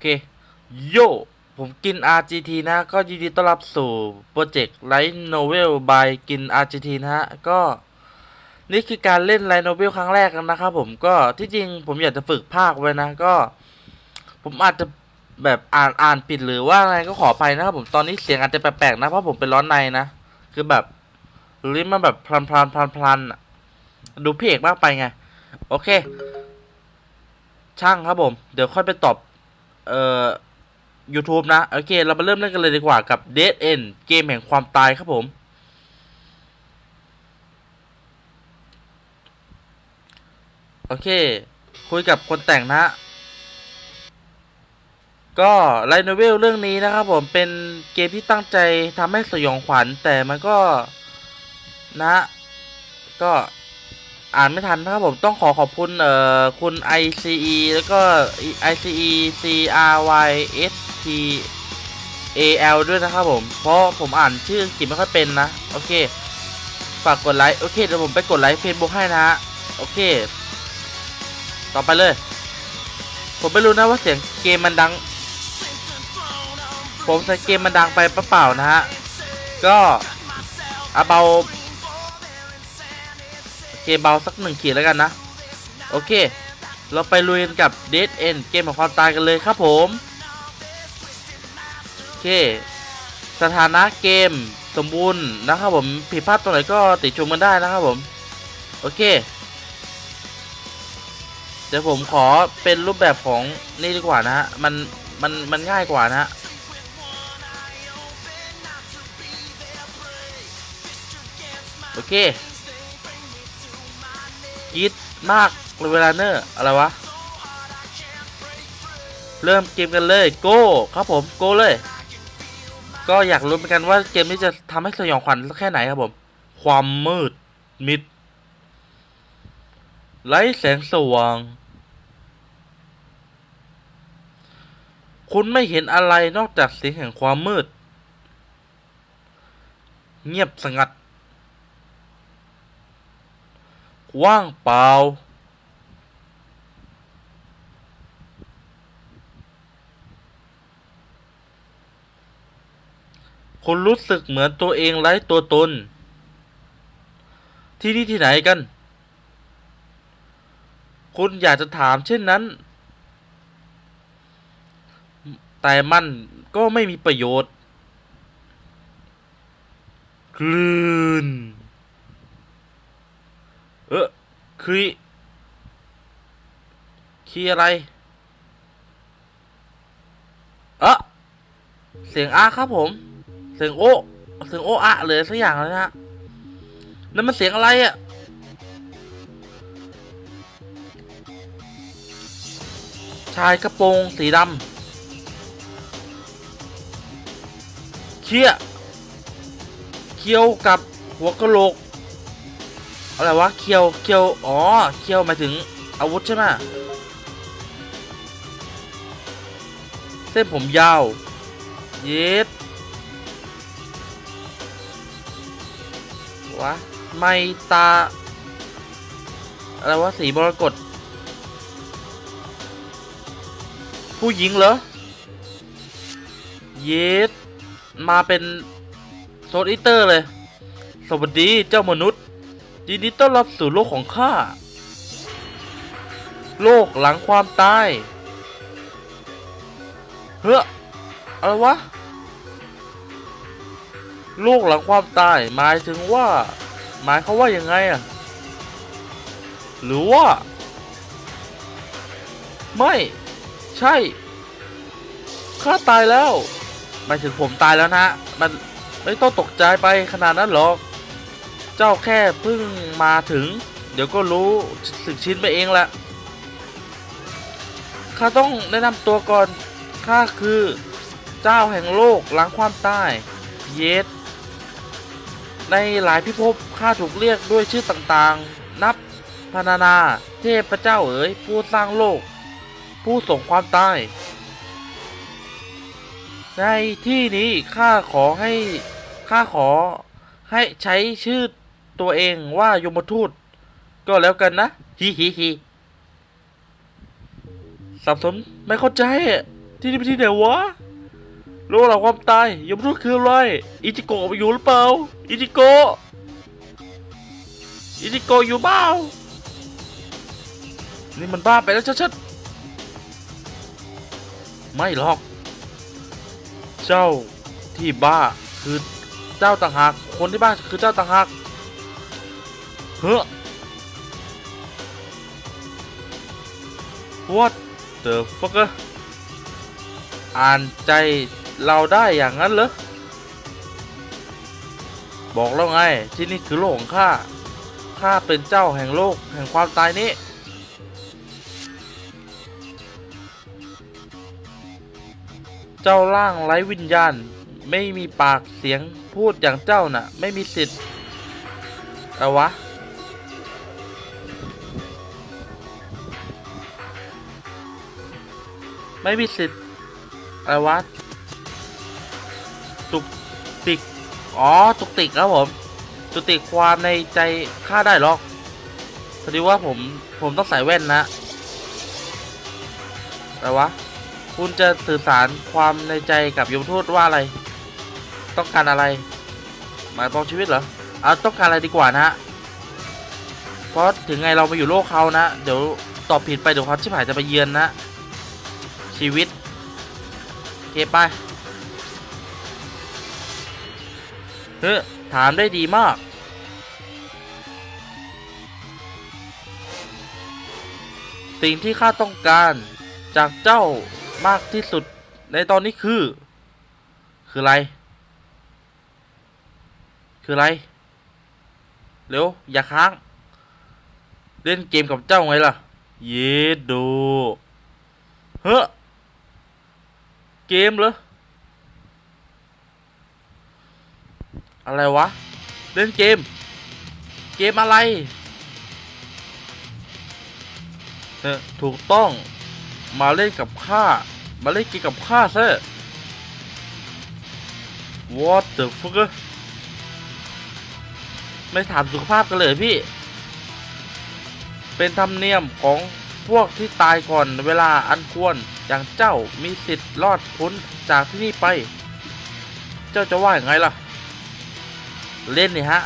เค โย ผมกิน RGT นะ ก็ยินดีต้อนรับสู่โปรเจกต์ Light Novel by กิน RGT นะฮะ ก็ นี่คือการเล่น Light Novel ครั้งแรกนะครับผมก็ที่จริงผมอยากจะฝึกภาคไว้นะ ก็ ผมอาจจะแบบอ่านอ่านผิดหรือว่าอะไรก็ขออภัยนะครับผมตอนนี้เสียงอาจจะแปลกๆนะ เพราะผมเป็นร้อนในนะ คือแบบลิ้นมันแบบพลันพลันพลันพลันดูเพกมากไปไง โอเค ช่างครับผม เดี๋ยวค่อยไปตอบ เอ่อ YouTube นะ โอเค เรามาเริ่มเล่นกันเลยดีกว่ากับ Dead End เกมแห่งความตายครับผม โอเค คุยกับคนแต่งนะ ก็ไลโนเวลเรื่องนี้นะครับผม เป็นเกมที่ตั้งใจทำให้สยองขวัญ แต่มันก็นะ ก็ อ่านไม่ทันนะครับผมต้องขอขอบคุณเอ่อคุณ ICE แล้วก็ ICE CRY ST AL ด้วยนะครับผม เพราะผมอ่านชื่ออังกฤษไม่ค่อยเป็นนะ โอเค ฝากกดไลค์ โอเค เดี๋ยวผมไปกดไลค์ Facebook ให้นะฮะ โอเค ต่อไปเลย ผมไม่รู้นะว่าเสียงเกมมันดัง ผมใส่เกมมันดังไปเปล่าๆนะฮะ ก็เอาเบา กมเบาสักหนึ่งขีดแล้วกันนะ โอเค เราไปลุยกันกับ Dead End เกมของความตายกันเลยครับผม โอเค สถานะเกมสมบูรณ์นะครับผม ผิดพลาดตรงไหนก็ติชมกันได้นะครับผม โอเค เดี๋ยวผมขอเป็นรูปแบบของนี่ดีกว่านะฮะ มัน มัน มันง่ายกว่านะฮะโอเค กีดมากเวลาเนอร์อะไรวะ เริ่มเกมกันเลยโก้ครับผมโก้เลย ก็อยากรู้เหมือนกันว่าเกมนี้จะทำให้สยองขวัญแค่ไหนครับผม ความมืดมิดไร้แสงสว่าง คุณไม่เห็นอะไรนอกจากเสียงแห่งความมืด เงียบสงัด ว่างเปล่า คุณรู้สึกเหมือนตัวเองไร้ตัวตน ที่นี่ที่ไหนกัน คุณอยากจะถามเช่นนั้น แต่มันก็ไม่มีประโยชน์ คลื่น เออ คือคีย์อะไร เอะเสียงอาครับผม เสียงโอเสียงโออะเลยสักอย่างเลยนะฮะนั่นมันเสียงอะไรอะชายกระโปรงสีดำเคี้ยเคี้ยวกับหัวกะโหลก อะไรวะเคียวเคียวอ๋อเคียวหมายถึงอาวุธใช่ไหมเส้นผมยาวเย็ดวะไม่ตา อะไรวะสีมรกตผู้หญิงเหรอเย็ดมาเป็นโซดอิเตอร์เลย สวัสดีเจ้ามนุษย์ ยินดีต้อนรับสู่โลกของข้า โลกหลังความตาย เฮ้ออะไรวะ โลกหลังความตาย หมายถึงว่า หมายเขาว่ายังไงอะหรือว่า ไม่ ใช่ข้าตายแล้วหมายถึงผมตายแล้วนะ มันไม่ต้องตกใจไปขนาดนั้นหรอก เจ้าแค่เพิ่งมาถึง เดี๋ยวก็รู้สึกชินไปเองละข้าต้องแนะนำตัวก่อนข้าคือเจ้าแห่งโลกหลังความตายเยสในหลายพิภพข้าถูกเรียกด้วยชื่อต่างๆ นับพรรณนา เทพเจ้าเอ๋ยผู้สร้างโลก ผู้ส่งความตาย ในที่นี้ข้าขอให้ข้าขอให้ใช้ชื่อ ตัวเองว่ายมทูต ก็แล้วกันนะฮิฮิฮิสับสนไม่เข้าใจ ที่นี่เป็นที่ไหนวะโลกหลังความตายยม่รู้คืออะไรอิจิโกะอยู่หรือเปล่าอิจิโกะอิจิโกะอยู่เปล่านี่มันบ้าไปแล้วชัดๆไม่หรอก เจ้าที่บ้าคือเจ้าต่างหาก คนที่บ้าคือเจ้าต่างหาก เฮ้อ What the fuck อ่านใจเราได้อย่างนั้นเหรอ บอกแล้วไงที่นี่คือโลกของข้า ข้าเป็นเจ้าแห่งโลกแห่งความตายนี้ เจ้าร่างไร้วิญญาณ ไม่มีปากเสียงพูดอย่างเจ้าน่ะ ไม่มีสิทธิ์อะไรวะ ไม่มีสิทธิ์อะไรวะตุกติก อ๋อ ตุกติกครับผม ตุกติกความในใจข้าได้หรอกพอดีว่าผม ผมต้องใส่แว่นนะอะไรวะ คุณจะสื่อสารความในใจกับยมทูตว่าอะไร ต้องการอะไร หมายปองชีวิตเหรอ เอาต้องการอะไรดีกว่านะฮะ เพราะถึงไงเรามาอยู่โลกเขานะ เดี๋ยวตอบผิดไปเดี๋ยวความชิบหายจะไปเยือนนะ ชีวิตโอเคไปเฮ้ถามได้ดีมาก สิ่งที่ข้าต้องการจากเจ้ามากที่สุดในตอนนี้คือ คืออะไร คืออะไร เร็ว อย่าค้าง เล่นเกมกับเจ้าไงล่ะ เยดดู เฮ้อ เกมเหรอ อะไรวะ เล่นเกม เกมอะไรเออถูกต้องมาเล่นกับข้า มาเล่นเกมกับข้าซะ What the fuck ไม่ถามสุขภาพกันเลยพี่ เป็นธรรมเนียมของพวกที่ตายก่อนเวลาอันควร อย่างเจ้ามีสิทธิ์รอดพ้นจากที่นี่ไป เจ้าจะว่าอย่างไงล่ะ เล่นนี่ฮะ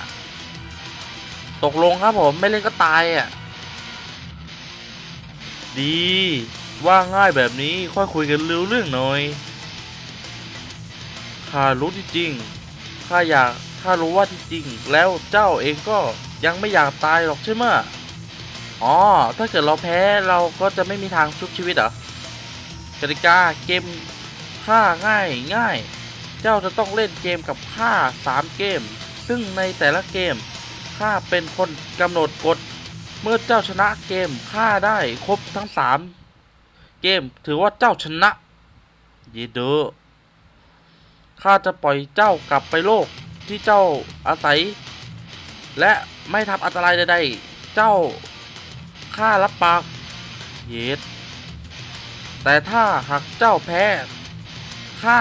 ตกลงครับผมไม่เล่นก็ตายอะ ดี ว่าง่ายแบบนี้ค่อยคุยกันรู้เรื่องหน่อยข้ารู้ที่จริงข้าอยากข้ารู้ว่าที่จริง แล้วเจ้าเองก็ยังไม่อยากตายหรอกใช่ไหมอ๋อ ถ้าเกิดเราแพ้เราก็จะไม่มีทางชุบชีวิตเหรอ กติกาเกมฆ่าง่ายง่าย เจ้าจะต้องเล่นเกมกับข้า3 เกม ซึ่งในแต่ละเกมข้าเป็นคนกำหนดกฎ เมื่อเจ้าชนะเกมข้าได้ครบทั้ง 3 เกมถือว่าเจ้าชนะเยเดอข้าจะปล่อยเจ้ากลับไปโลกที่เจ้าอาศัย และไม่ทำอันตรายใดๆ เจ้าข้ารับปาก เยด แต่ถ้าหากเจ้าแพ้ข้า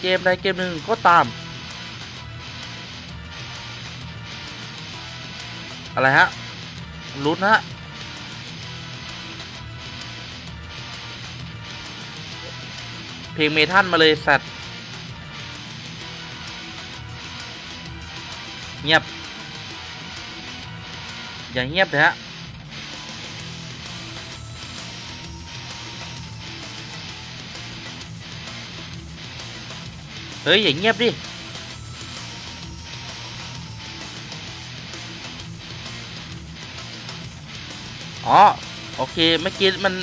เกมใดเกมหนึ่งก็ตาม อะไรฮะลุ้นฮะเพลงเมทัลมาเลยสัตว์ เงียบ อย่างเงียบเลยฮะ เฮ้ย อย่างเงียบดิ อ๋อ โอเคเมื่อกี้มัน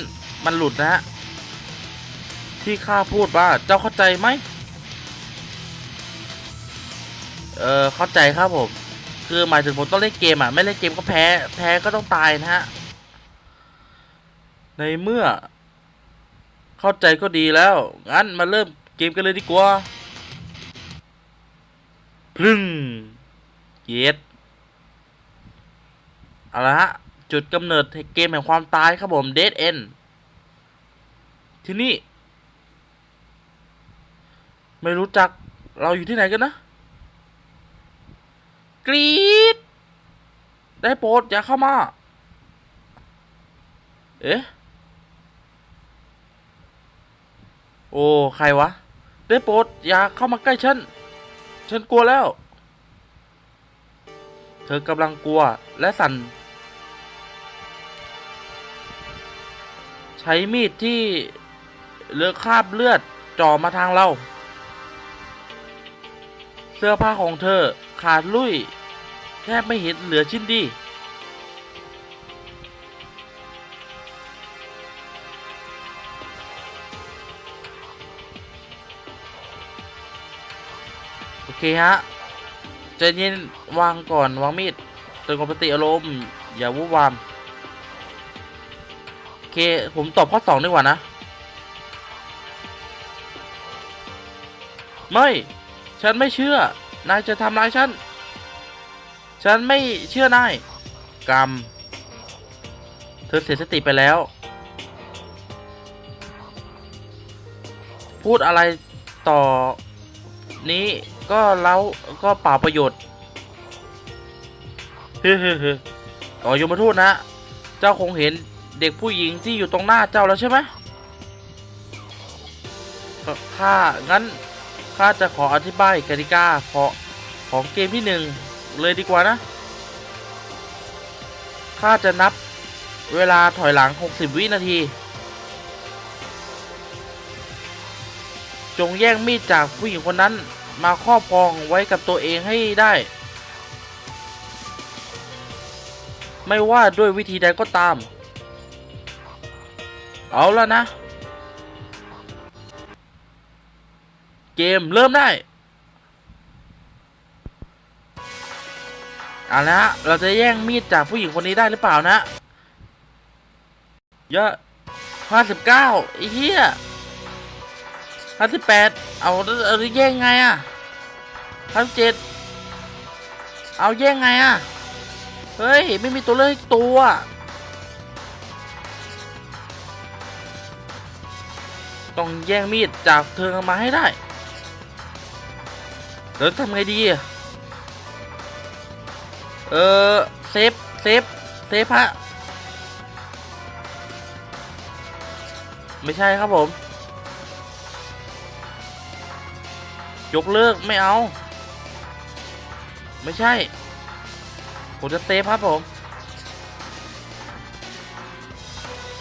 มันหลุดนะฮะ ที่ข้าพูดว่า เจ้าเข้าใจไหม เออเข้าใจครับผม คือหมายถึงผมต้องเล่นเกมอะ ไม่เล่นเกมก็แพ้ แพ้ก็ต้องตายนะฮะ ในเมื่อ เข้าใจก็ดีแล้ว งั้นมาเริ่มเกมกันเลยดีกว่า พึ่งเย็ดเอาละฮะ จุดกำเนิดเกมแห่งความตายครับผม Dead End ที่นี่ ไม่รู้จักเราอยู่ที่ไหนกันนะ กรีดได้โปรดอย่าเข้ามา เอ๊ะ โอ้ ใครวะ ได้โปรดอย่าเข้ามาใกล้ฉัน ฉันกลัวแล้ว เธอกำลังกลัวและสั่น ใช้มีดที่เลือคราบเลือดจ่อมาทางเรา เสื้อผ้าของเธอขาดลุ่ย แทบไม่เห็นเหลือชิ้นดี เคฮะใจเย็นวางก่อนวางมีดสงบสติอารมณ์ อย่าวุบวามโอเค ผมตอบข้อสองดีกว่านะ ไม่ ฉันไม่เชื่อ นายจะทำร้ายฉัน ฉันไม่เชื่อนาย กรรม เธอเสียสติไปแล้ว พูดอะไรต่อนี้ ก็เล้าก็เปล่าประโยชน์เฮ้เฮ้อ๋อยมทูตนะ เจ้าคงเห็นเด็กผู้หญิงที่อยู่ตรงหน้าเจ้าแล้วใช่ไหมข้างั้นข้าจะขออธิบายกติกาขอของเกมที่หนึ่งเลยดีกว่านะข้าจะนับเวลาถอยหลัง 60 วินาที จงแย่งมีดจากผู้หญิงคนนั้น มาครอบครองไว้กับตัวเองให้ได้ ไม่ว่าด้วยวิธีใดก็ตาม เอาแล้วนะ เกมเริ่มได้เอาละฮะเราจะแย่งมีดจากผู้หญิงคนนี้ได้หรือเปล่านะ เยอะห้าสิบเก้าไอ้เหี้ย ห้าสิบแปดเอาเอาแย่งไงอะห้าสิบเจ็ดเอาแย่งไงอะเฮ้ย ไม่มีตัวเลือกตัวต้องแย่งมีดจากเธอมาให้ได้ แล้วทำไงดี เออเซฟ เซฟ เซฟฮะ ไม่ใช่ครับผม ยกเลิกไม่เอา ไม่ใช่ ผมจะเซฟครับผม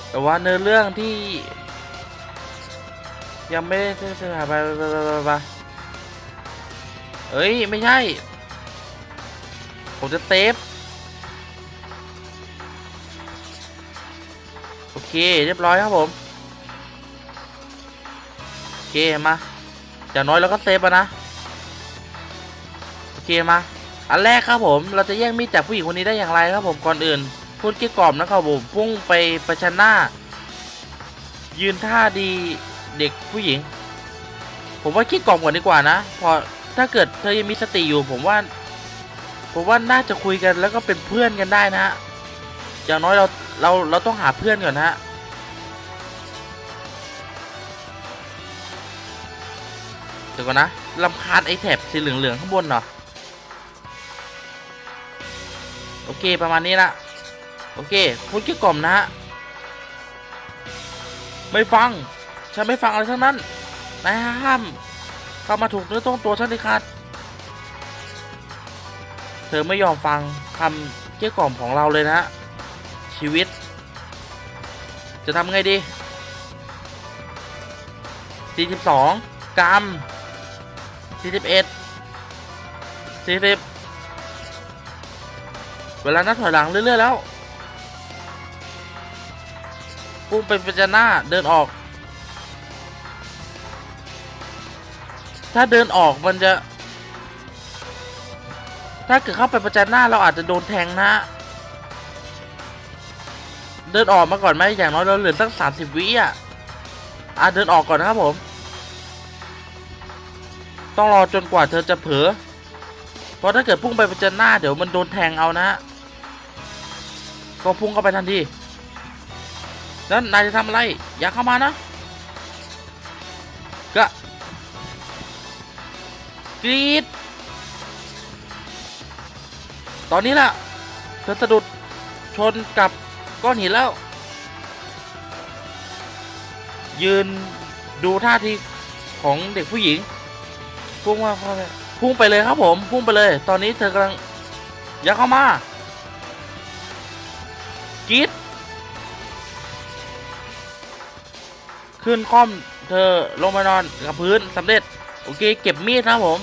แต่ว่าเนื้อเรื่องที่ ยังไม่ได้เสนอไปไปไปไปไปเอ้ย ไม่ใช่ ผมจะเซฟ โอเค เรียบร้อยครับผม โอเค มา อย่างน้อยเราก็เซฟอะนะ โอเคมา อันแรกครับผม เราจะแย่งมีดจากผู้หญิงคนนี้ได้อย่างไรครับผมก่อนอื่น พูดเกลี้ยกล่อมนะครับผม พุ่งไปประชันหน้า ยืนท่าดีเด็กผู้หญิง ผมว่าเกลี้ยกล่อมก่อนดีกว่านะ พอถ้าเกิดเธอยังมีสติอยู่ ผมว่า ผมว่าน่าจะคุยกันแล้วก็เป็นเพื่อนกันได้นะฮะ อย่างน้อยเราเราเราต้องหาเพื่อนก่อนนะฮะ ดี๋ยวก่อนนะลำคาญไอ้แถบสีเหลืองๆข้างบนเหรอ โอเคประมาณนี้ละโอเคพูดเกี่ยวกล่อมนะฮะ ไม่ฟัง ฉันไม่ฟังอะไรทั้งนั้น นายห้าม เข้ามาถูกเนื้อต้องตัวฉันเลยขาดเธอไม่ยอมฟังคำเกลี้ยกล่อมของเราเลยนะฮะชีวิต จะทำไงดี 42 กรัม 41 40เวลานับถอยหลังเรื่อยๆแล้วกุ้งเป็นประจันหน้าเดินออก ถ้าเดินออกมันจะ ถ้าเกิดเข้าไปประจันหน้าเราอาจจะโดนแทงนะ เดินออกมาก่อนไหมอย่างน้อยเราเหลือสักสามสิบวิอะอะเดินออกก่อนนะครับผม ต้องรอจนกว่าเธอจะเผลอเพราะถ้าเกิดพุ่งไปประจันหน้าเดี๋ยวมันโดนแทงเอานะก็พุ่งเข้าไปทันทีแล้วนายจะทำอะไร อย่าเข้ามานะก็กรีดตอนนี้ล่ะ เธอสะดุดชนกับก้อนหินแล้ว ยืนดูท่าทีของเด็กผู้หญิง พุ่งมาพุ่งไปเลยครับผม พุ่งไปเลย ตอนนี้เธอกำลังอยักเข้ามากีดขึ้นค่อมเธอลงมานอนกับพื้นสำเร็จ โอเค เก็บมีดนะผม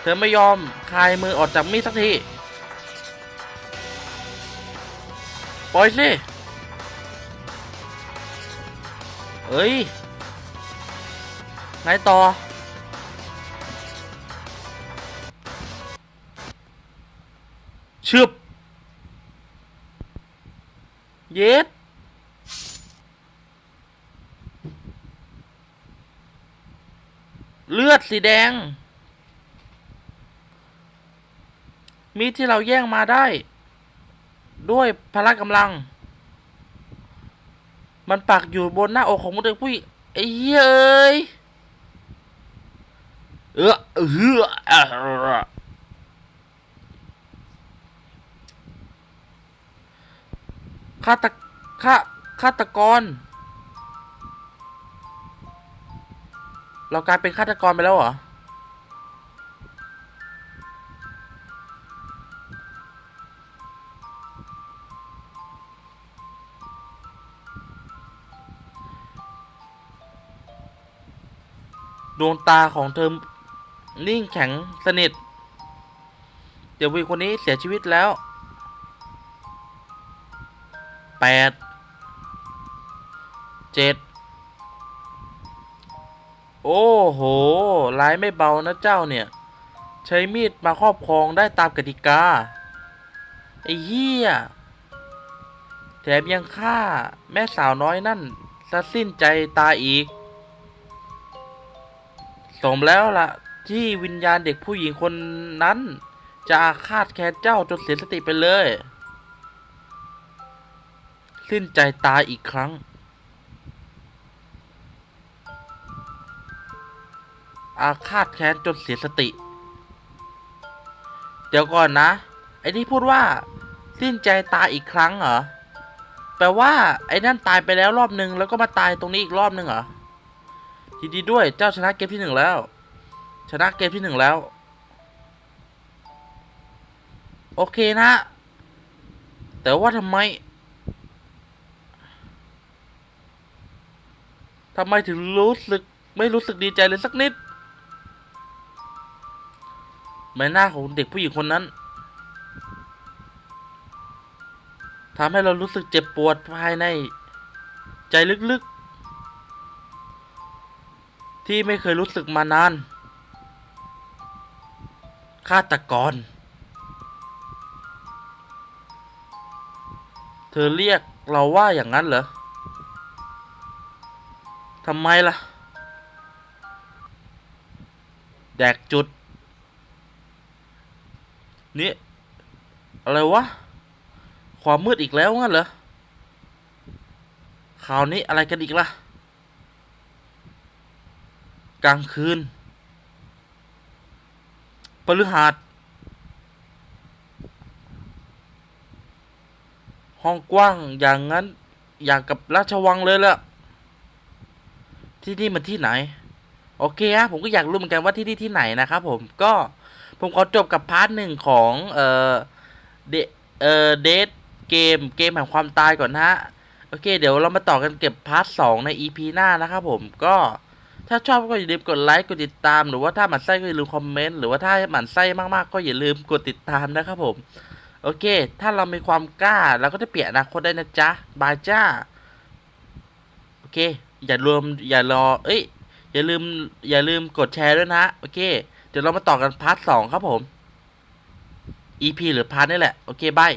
เธอไม่ยอมคลายมือออกจากมีดสักที ปล่อยสิเอ้ยไงต่อ ชึบเย็ดเลือดสีแดง มีดที่เราแย่งมาได้ ด้วยพละกำลัง มันปักอยู่บนหน้าอกของเด็กผู้หญิงไอ้เยเอ้ยเออเออเออ ฆาตฆาฆาตกร เรากลายเป็นฆาตกรไปแล้วเหรอ ดวงตาของเธอ นิ่งแข็งสนิท เดี๋ยววีคนนี้เสียชีวิตแล้ว แปดเจ็ดโอ้โหร้ายไม่เบานะเจ้าเนี่ย ใช้มีดมาครอบครองได้ตามกติกา ไอ้เหี้ย แถมยังฆ่าแม่สาวน้อยนั่นซะสิ้นใจตายอีก สมแล้วล่ะ ที่วิญญาณเด็กผู้หญิงคนนั้น จะอาฆาตแค้นเจ้าจนเสียสติไปเลย สิ้นใจตายอีกครั้ง อาฆาตแค้นจนเสียสติ เดี๋ยวก่อนนะ ไอ้นี่พูดว่า สิ้นใจตายอีกครั้งเหรอ แปลว่า ไอ้นั่นตายไปแล้วรอบนึง แล้วก็มาตายตรงนี้อีกรอบนึงเหรอยินดีด้วยเจ้าชนะเกมที่หนึ่งแล้ว ชนะเกมที่หนึ่งแล้ว โอเคนะ แต่ว่าทำไม ทำไมถึงรู้สึกไม่รู้สึกดีใจเลยสักนิด ใบหน้าของเด็กผู้หญิงคนนั้นทำให้เรารู้สึกเจ็บปวดภายใน ใจลึกๆ ที่ไม่เคยรู้สึกมานาน ฆาตกร เธอเรียกเราว่าอย่างนั้นเหรอ ทำไมล่ะ แดกจุด นี่ อะไรวะ ความมืดอีกแล้วงั้นเหรอคราวนี้อะไรกันอีกล่ะ กลางคืนปฤหัสห้องกว้างอย่างนั้น อย่างกับราชวังเลยล่ะ ที่นี่มันที่ไหน โอเคฮะผมก็อยากรู้เหมือนกันว่าที่นี่ที่ไหนนะครับผมก็ผมขอจบกับพาร์ทหนึ่งของเอ่อเดเอ่อเดทเกมเกมแห่งความตายก่อนนะฮะโอเค เดี๋ยวเรามาต่อกันเก็บพาร์ทสองใน EP หน้านะครับผมก็ถ้าชอบก็อย่าลืมกดไลค์กดติดตามหรือว่าถ้าหมันไส้ก็อย่าลืมคอมเมนต์หรือว่าถ้าหมันไส้มากๆ ก็อย่าลืมกดติดตามนะครับผม โอเค ถ้าเรามีความกล้าเราก็จะเปลี่ยนอนาคตได้นะจ๊ะ บายจ้า โอเค อย่ารวมอย่ารอ เอ้ย อย่าลืม อย่าลืมกดแชร์ด้วยนะ โอเค เดี๋ยวเรามาต่อกันพาร์ทสองครับผม EP หรือพาร์ทนี่แหละ โอเคบาย